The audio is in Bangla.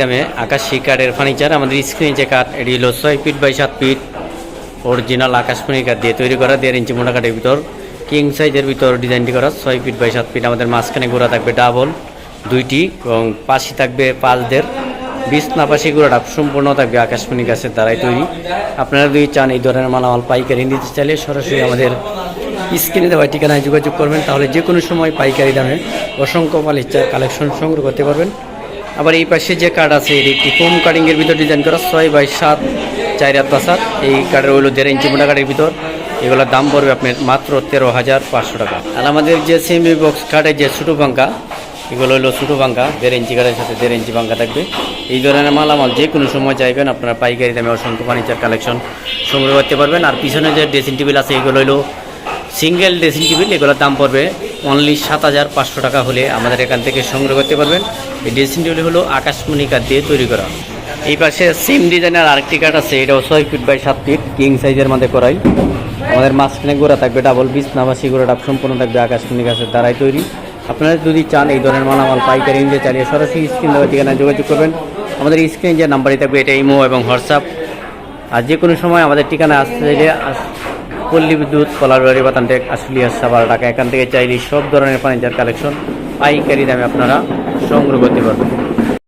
দামে আকাশি কাঠের ফার্নিচার আমাদের স্ক্রিনে যে কাঠ এটি হলো ছয় ফিট বাই সাত ফিট অরিজিনাল আকাশমণি কাঠ দিয়ে তৈরি করা, দেড় ইঞ্চি মোটা কাঠের ভিতর কিং সাইজের ভিতর ডিজাইনটি করা, ছয় ফিট বাই সাত ফিট আমাদের মাঝখানে গোড়া থাকবে ডাবল দুইটি, এবং পাশি থাকবে পাঁচ দের বিছনা পাশি গোড়াটা সম্পূর্ণ থাকবে আকাশমণি গাছের দ্বারাই তৈরি। আপনারা যদি চান এই ধরনের মালামাল পাইকারি নিতে চাইলে সরাসরি আমাদের স্ক্রিনে দেওয়া ঠিকানায় যোগাযোগ করবেন, তাহলে যে কোনো সময় পাইকারি দামে অসংখ্য ফার্নিচার কালেকশন সংগ্রহ করতে পারবেন। আবার এই পাশে যে কার্ড আছে এটি একটি কম কাটিং এর ভিতর ডিজাইন করা ছয় বাই সাত, চার হাত বা সাত এই কার্ডের হলো দেড় ইঞ্চি মোটা কার্ডের ভিতর। এগুলোর দাম পড়বে আপনার মাত্র তেরো হাজার পাঁচশো টাকা। আর আমাদের যে সেমি বক্স কার্ডের যে ছোটো পাঙ্কা এগুলো হলো ছোটো পাঙ্কা দেড় ইঞ্চি কার্ডের সাথে দেড় ইঞ্চি পাঙ্কা থাকবে। এই ধরনের মালামাল যে কোনো সময় চাইবেন, আপনারা পাইকারি দামে অসংখ্য ফার্নিচার কালেকশন সংগ্রহ করতে পারবেন। আর পিছনে যে ড্রেসিং টেবিল আছে, এগুলো হলো সিঙ্গেল ড্রেসিং টেবিল, এগুলোর দাম পড়বে অনলি সাত হাজার পাঁচশো টাকা হলে আমাদের এখান থেকে সংগ্রহ করতে পারবেন। এই ড্রেসিং টেবিল হলো আকাশমণি কাঠ দিয়ে তৈরি করা। এই পাশে সেম ডিজাইনের আরেকটি কাঠ আছে, এটাও ছয় ফিট বাই সাত ফিট কিং সাইজের মধ্যে করাই। আমাদের মাঝখানে গোড়া থাকবে ডাবল বিছ নামাসি গোড়াটা সম্পূর্ণ থাকবে আকাশমণি গাছের দ্বারাই তৈরি। আপনারা যদি চান এই ধরনের মালামাল পাইকারি নিতে চালিয়ে সরাসরি স্ক্রিন দেওয়ার ঠিকানায় যোগাযোগ করবেন। আমাদের স্ক্রিনে যে নাম্বারই থাকবে, এটা ইমো এবং হোয়াটসঅ্যাপ আর যে কোনো সময় আমাদের ঠিকানা আসতে চাইলে পল্লী বিদ্যুৎ, কলারবাড়ি, বাতানটেক, আশুলিয়া সাবার ঢাকা। এখান থেকে চাইলে সব ধরনের ফার্নিচার কালেকশন পাইকারি দামে আপনারা সংগ্রহ করতে পারবেন।